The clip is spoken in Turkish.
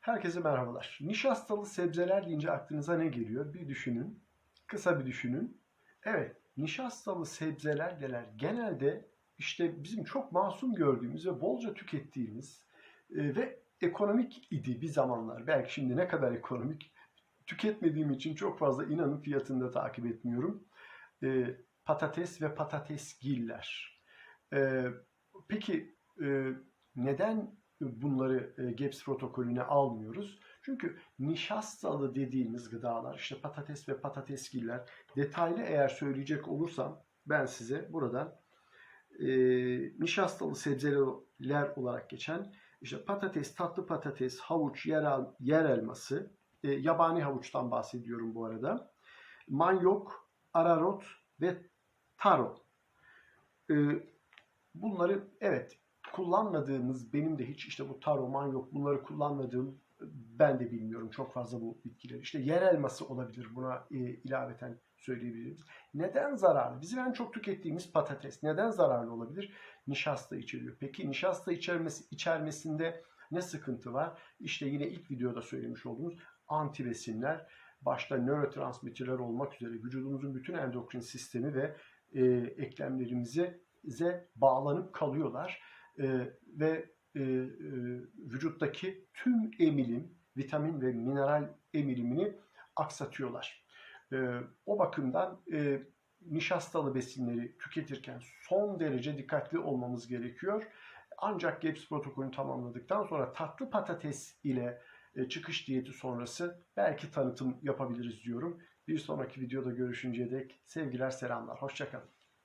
Herkese merhabalar. Nişastalı sebzeler deyince aklınıza ne geliyor? Bir düşünün. Kısa bir düşünün. Evet, nişastalı sebzeler genelde işte bizim çok masum gördüğümüz ve bolca tükettiğimiz e, ve ekonomik idi bir zamanlar. Belki şimdi ne kadar ekonomik tüketmediğim için çok fazla inanın fiyatını da takip etmiyorum. E, patates ve patatesgiller. E, peki neden bunları e, GAPS protokolüne almıyoruz? Çünkü nişastalı dediğimiz gıdalar, işte patates ve patatesgiller detaylı eğer söyleyecek olursam ben size buradan e, nişastalı sebzeler olarak geçen işte patates, tatlı patates, havuç, yer, yer elması, e, yabani havuçtan bahsediyorum bu arada. Manyok, ararot ve taro. E, bunları evet kullanmadığımız benim de hiç işte bu taro, manyok bunları kullanmadığım ben de bilmiyorum çok fazla bu bitkileri. İşte yer elması olabilir buna e, ilaveten söyleyebiliriz. Neden zararlı? Bizim en çok tükettiğimiz patates. Neden zararlı olabilir? Nişasta içeriyor. Peki nişasta içermesi, içermesinde ne sıkıntı var? İşte yine ilk videoda söylemiş olduğumuz antibesinler, başta nörotransmitterler olmak üzere vücudumuzun bütün endokrin sistemi ve e, eklemlerimize ze bağlanıp kalıyorlar. E, ve e, e, vücuttaki tüm emilim, vitamin ve mineral emilimini aksatıyorlar. E, o bakımdan e, nişastalı besinleri tüketirken son derece dikkatli olmamız gerekiyor. Ancak GAPS protokolünü tamamladıktan sonra tatlı patates ile e, çıkış diyeti sonrası belki tanıtım yapabiliriz diyorum. Bir sonraki videoda görüşünceye dek sevgiler selamlar. Hoşçakalın.